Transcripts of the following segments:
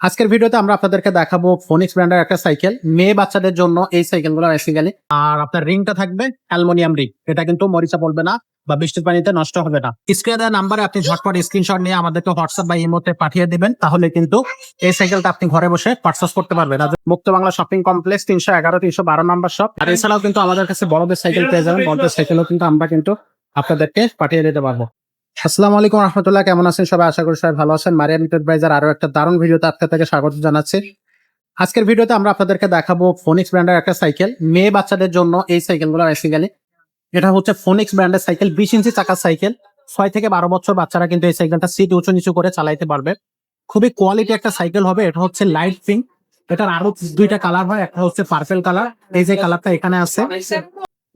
আজকের ভিডিওতে আমরা আপনাদেরকে দেখাবো ফোনিক্স ব্র্যান্ডের একটা সাইকেল, মেয়ে বাচ্চাদের জন্য এই সাইকেল সাইকেলগুলো বেসিক্যালি আর আপনার রিংটা থাকবে অ্যালুমিনিয়াম রিং। এটা কিন্তু মরিচা পড়বে না বা বৃষ্টির পানিতে নষ্ট হবে না। স্ক্রিনে দেওয়া নাম্বারে আপনি ঝটপট স্ক্রিনশট নিয়ে আমাদেরকে হোয়াটসঅ্যাপ বা ইমোতে পাঠিয়ে দিবেন, তাহলে কিন্তু এই সাইকেলটা আপনি ঘরে বসে পার্চেস করতে পারবেন। আর মুক্ত বাংলা শপিং কমপ্লেক্স তিনশো এগারো, তিনশো বারো নাম্বার শপ আর এছাড়াও কিন্তু আমাদের কাছে বড়দের সাইকেল পেয়ে যাবেন, বড়দের সাইকেলও কিন্তু আমরা কিন্তু আপনাদেরকে পাঠিয়ে দিতে পারব। আসসালামু আলাইকুম রহমতুল্লাহ, কেমন আছেন সবাই? আশা করি সবাই ভালো আছেন। মারিয়াম এন্টারপ্রাইজার আরও একটা দারুণ ভিডিওতে আপনাদেরকে স্বাগত জানাচ্ছি। আজকের ভিডিওতে আমরা আপনাদেরকে দেখাবো ফোনিক্স ব্র্যান্ডের একটা সাইকেল, মেয়ে বাচ্চাদের জন্য এই সাইকেলগুলো বেসিক্যালি এটা হচ্ছে ফোনিক্স ব্র্যান্ডের সাইকেল, বিশ ইঞ্চি চাকার সাইকেল। ছয় থেকে বারো বছর বাচ্চারা কিন্তু এই সাইকেলটা সিট উঁচু নিচু করে চালাইতে পারবে। খুবই কোয়ালিটি একটা সাইকেল হবে, এটা হচ্ছে লাইট পিঙ্ক এটার আরও দুইটা কালার হয়, একটা হচ্ছে পার্পেল কালার এই যে কালারটা এখানে আছে,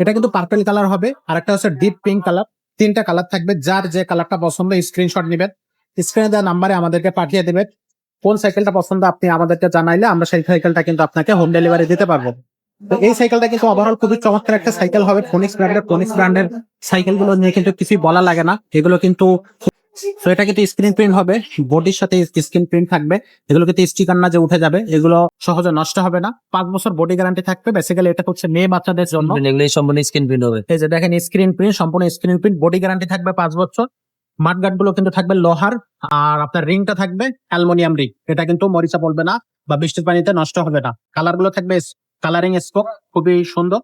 এটা কিন্তু পার্পেল কালার হবে। আর একটা হচ্ছে ডিপ পিঙ্ক কালার তিনটা কালার থাকবে। যার যে কালারটা পছন্দ স্ক্রিনশট নেবেন। স্ক্রিনে দেওয়া নাম্বারে আমাদেরকে পাঠিয়ে দেবেন। কোন সাইকেলটা পছন্দ আপনি আমাদেরকে জানাইলে আমরা সেই সাইকেলটা কিন্তু আপনাকে হোম ডেলিভারি দিতে পারব। তো এই সাইকেলটা কিন্তু ওভারঅল খুবই চমৎকার একটা সাইকেল হবে। ফোনিক্স ব্র্যান্ডের ফোনিক্স ব্র্যান্ডের সাইকেলগুলো নিয়ে কিন্তু কিছুই বলা লাগে না। এগুলো কিন্তু তো এটা কিন্তু স্ক্রিন প্রিন্ট হবে। বডির সাথে স্ক্রিন প্রিন্ট থাকবে। এগুলো কিন্তু স্টিকার না যে উঠে যাবে। এগুলো সহজে নষ্ট হবে না। পাঁচ বছর বডি গ্যারান্টি থাকবে। বেসিক্যালি এটা হচ্ছে মেয়ে বাচ্চাদের জন্য। এগুলো সম্পূর্ণ স্ক্রিন প্রিন্ট হবে। এই যে দেখেন স্ক্রিন প্রিন্ট সম্পূর্ণ স্ক্রিন প্রিন্ট বডি গ্যারান্টি থাকবে পাঁচ বছর। মাঠগার্ডগুলো কিন্তু থাকবে লোহার। আর আপনার রিংটা থাকবে অ্যালুমিনিয়াম রিং। এটা কিন্তু মরিচা পড়বে না বা বৃষ্টির পানিতে নষ্ট হবে না। কালারগুলো থাকবে কালারিং স্কোপ খুবই সুন্দর।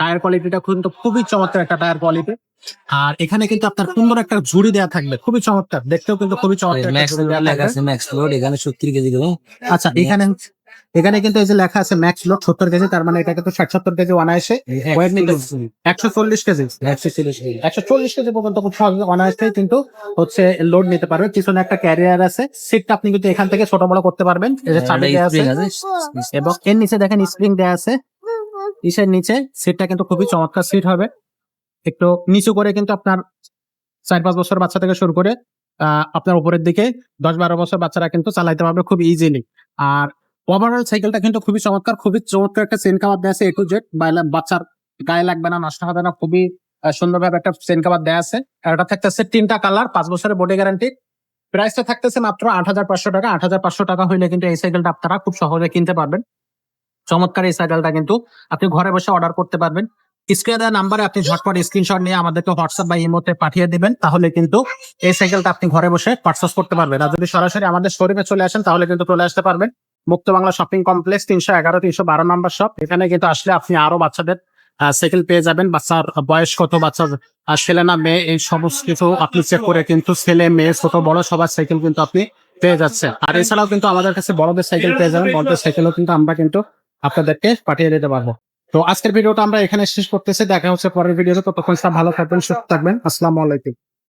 টায়ার কোয়ালিটিটা কিন্তু খুবই চমৎকার একটা টায়ার কোয়ালিটি আর এখানে কিন্তু আপনার সুন্দর একটা ঝুড়ি দেওয়া থাকবে। খুবই চমৎকার। দেখতেও কিন্তু খুবই চমৎকার ম্যাক্স লেখা আছে ম্যাক্স লোড এখানে সত্তর কেজি আচ্ছা এখানে এখানে কিন্তু এই যে লেখা আছে ম্যাক্স লোড সত্তর কেজি তার মানে এটা কিন্তু ষাট সত্তর কেজি অনায়াসে একশো চল্লিশ কেজি। একশো চল্লিশ কেজি। পর্যন্ত খুব সহজে অনায়াসে কিন্তু হচ্ছে লোড নিতে পারবে। পিছনে একটা ক্যারিয়ার আছে। সিটটা আপনি কিন্তু এখান থেকে ছোট বড় করতে পারবেন। এই যে চাবি দেওয়া আছে। এবং এর নিচে দেখেন স্প্রিং দেওয়া আছে। ইসের নিচে সিটটা কিন্তু খুবই চমৎকার সিট হবে। একটু নিচু করে কিন্তু আপনার চার পাঁচ বছর বাচ্চা থেকে শুরু করে আপনার উপরের দিকে দশ বারো বছর বাচ্চারা কিন্তু চালাইতে পারবে খুব ইজিলি আর ওভারঅল সাইকেলটা কিন্তু খুবই চমৎকার খুবই চমৎকার একটা চেন কাবার দেওয়া আছে এ টু জেড বাচ্চার গায়ে লাগবে না, নষ্ট হবে না, খুবই সুন্দরভাবে একটা চেন কাবার দেওয়া আছে। আর এটা থাকতেছে তিনটা কালার পাঁচ বছরের বডি গ্যারান্টি প্রাইসটা থাকতেছে মাত্র আট হাজার পাঁচশো টাকা, আট হাজার পাঁচশো টাকা হইলে কিন্তু এই সাইকেলটা আপনারা খুব সহজে কিনতে পারবেন। চমৎকার এই সাইকেলটা কিন্তু আপনি ঘরে বসে অর্ডার করতে পারবেন। স্ক্রিনে দেওয়া নাম্বারে আপনি ঝটপট স্ক্রিনশট নিয়ে আমাদেরকে হোয়াটসঅ্যাপ বা ইমোতে পাঠিয়ে দিবেন, তাহলে কিন্তু এই সাইকেলটা আপনি ঘরে বসে পার্চেস করতে পারবেন। আর যদি সরাসরি আমাদের শোরুমে চলে আসেন, তাহলে কিন্তু চলে আসতে পারবেন। মুক্ত বাংলা শপিং কমপ্লেক্স তিনশো এগারো, তিনশো বারো নাম্বার শপ এখানে কিন্তু আসলে আপনি আরও বাচ্চাদের সাইকেল পেয়ে যাবেন। বাচ্চার বয়স কত, বাচ্চার ছেলে না মেয়ে, এই সমস্ত কিছু আপনি চেক করে কিন্তু ছেলে, মেয়ে, ছোট, বড় সবার সাইকেল কিন্তু আপনি পেয়ে যাচ্ছেন। আর এছাড়াও কিন্তু আমাদের কাছে বড়দের সাইকেল পেয়ে যাবেন। বড়দের সাইকেলও কিন্তু আমরা কিন্তু আপনাদেরকে পাঠিয়ে দিতে পারব। তো আজকের ভিডিওটা আমরা এখানে শেষ করতেছি। দেখা হচ্ছে পরের ভিডিওতে। ততক্ষণ ভালো থাকবেন, সুস্থ থাকবেন। আসসালামু আলাইকুম।